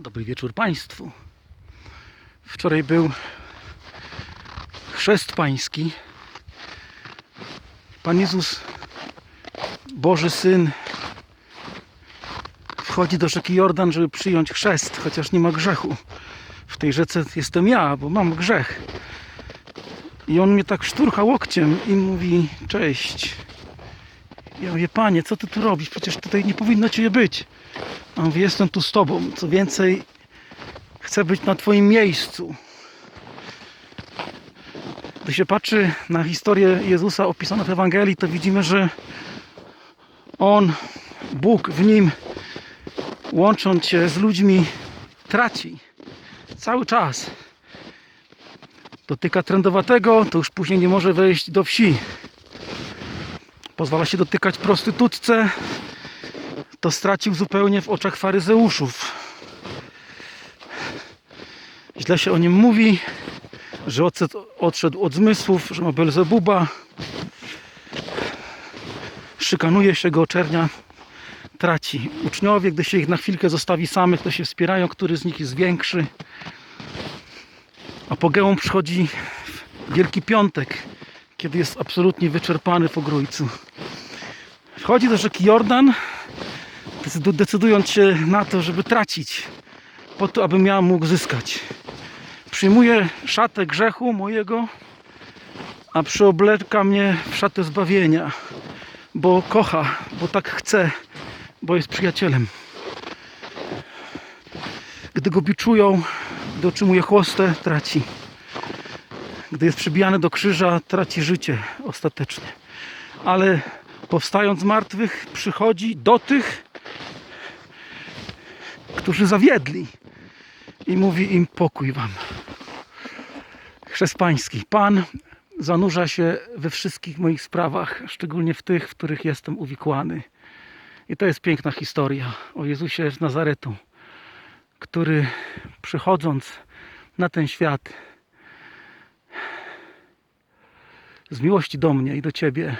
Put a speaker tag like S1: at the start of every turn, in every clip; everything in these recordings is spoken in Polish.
S1: Dobry wieczór Państwu. Wczoraj był chrzest Pański. Pan Jezus, Boży Syn, wchodzi do rzeki Jordan, żeby przyjąć chrzest, chociaż nie ma grzechu. W tej rzece jestem ja, bo mam grzech. I on mnie tak szturcha łokciem i mówi: Cześć. Ja mówię, panie, co ty tu robisz? Przecież tutaj nie powinno cię być. A on mówi, jestem tu z tobą. Co więcej, chcę być na twoim miejscu. Gdy się patrzy na historię Jezusa opisaną w Ewangelii, to widzimy, że On, Bóg w Nim, łącząc się z ludźmi, traci cały czas. Dotyka trędowatego, to już później nie może wejść do wsi. Pozwala się dotykać prostytutce, to stracił zupełnie w oczach faryzeuszów. Źle się o nim mówi, że odszedł, od zmysłów, że ma Belzebuba. Szykanuje się go, czernia traci. Uczniowie, gdy się ich na chwilkę zostawi samych, to się wspierają, który z nich jest większy. Apogeum przychodzi Wielki Piątek, kiedy jest absolutnie wyczerpany w ogrójcu. Wchodzi do rzeki Jordan, decydu- decydując się na to, żeby tracić, po to, abym ja mógł zyskać. Przyjmuje szatę grzechu mojego, a przyobleka mnie w szatę zbawienia, bo kocha, bo tak chce, bo jest przyjacielem. Gdy go biczują, gdy otrzymuje chłostę, traci. Gdy jest przybijany do krzyża, traci życie ostatecznie. Ale powstając z martwych, przychodzi do tych, którzy zawiedli i mówi im pokój wam. Chrzest Pański. Pan zanurza się we wszystkich moich sprawach, szczególnie w tych, w których jestem uwikłany. I to jest piękna historia o Jezusie z Nazaretu, który przychodząc na ten świat z miłości do mnie i do Ciebie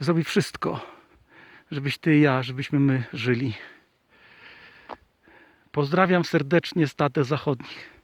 S1: zrobi wszystko, żebyś Ty i ja, żebyśmy my żyli. Pozdrawiam serdecznie z Zachodnich.